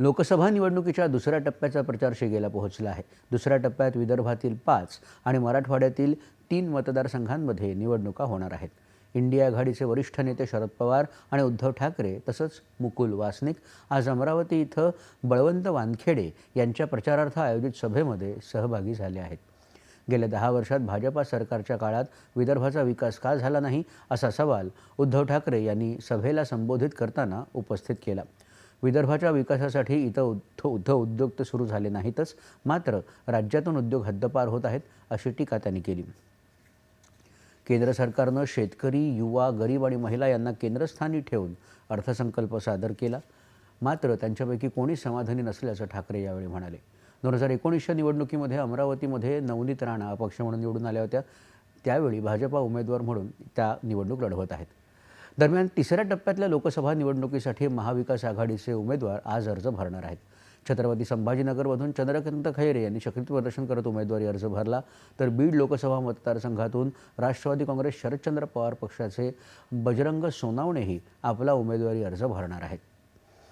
लोकसभा निवडणुकीच्या दुसऱ्या टप्प्याचा प्रचार शिगेला पोहोचला आहे. दुसऱ्या टप्प्यात विदर्भातील पाच आणि मराठवाड्यातील तीन मतदारसंघांमध्ये निवडणुका होणार आहेत. इंडिया आघाडीचे वरिष्ठ नेते शरद पवार आणि उद्धव ठाकरे तसंच मुकुल वासनिक आज अमरावती इथं बळवंत वानखेडे यांच्या प्रचारार्थ आयोजित सभेमध्ये सहभागी झाले आहेत. गेल्या दहा वर्षात भाजपा सरकारच्या काळात विदर्भाचा विकास का झाला नाही असा सवाल उद्धव ठाकरे यांनी सभेला संबोधित करताना उपस्थित केला. विदर्भाच्या विकासासाठी इथं उद्ध उद्धव उद्योग तर सुरू झाले नाहीतच मात्र राज्यातून उद्योग हद्दपार होत आहेत अशी टीका त्यांनी केली. केंद्र सरकारनं शेतकरी युवा गरीब आणि महिला यांना केंद्रस्थानी ठेवून अर्थसंकल्प सादर केला. मात्र त्यांच्यापैकी कोणी समाधानी नसल्याचं ठाकरे यावेळी म्हणाले. दोन हजार एकोणीसच्या निवडणुकीमध्ये अमरावतीमध्ये नवनीत राणा अपक्ष म्हणून निवडून आल्या होत्या. त्यावेळी भाजपा उमेदवार म्हणून त्या निवडणूक लढवत आहेत. दरम्यान तिसऱ्या टप्प्यातल्या लोकसभा निवडणुकीसाठी महाविकास आघाडीचे उमेदवार आज अर्ज भरणार आहेत. छत्रपती संभाजीनगरमधून चंद्रकांत खैरे यांनी शक्ती प्रदर्शन करत उमेदवारी अर्ज भरला. तर बीड लोकसभा मतदारसंघातून राष्ट्रवादी काँग्रेस शरदचंद्र पवार पक्षाचे बजरंग सोनावणेही आपला उमेदवारी अर्ज भरणार आहेत.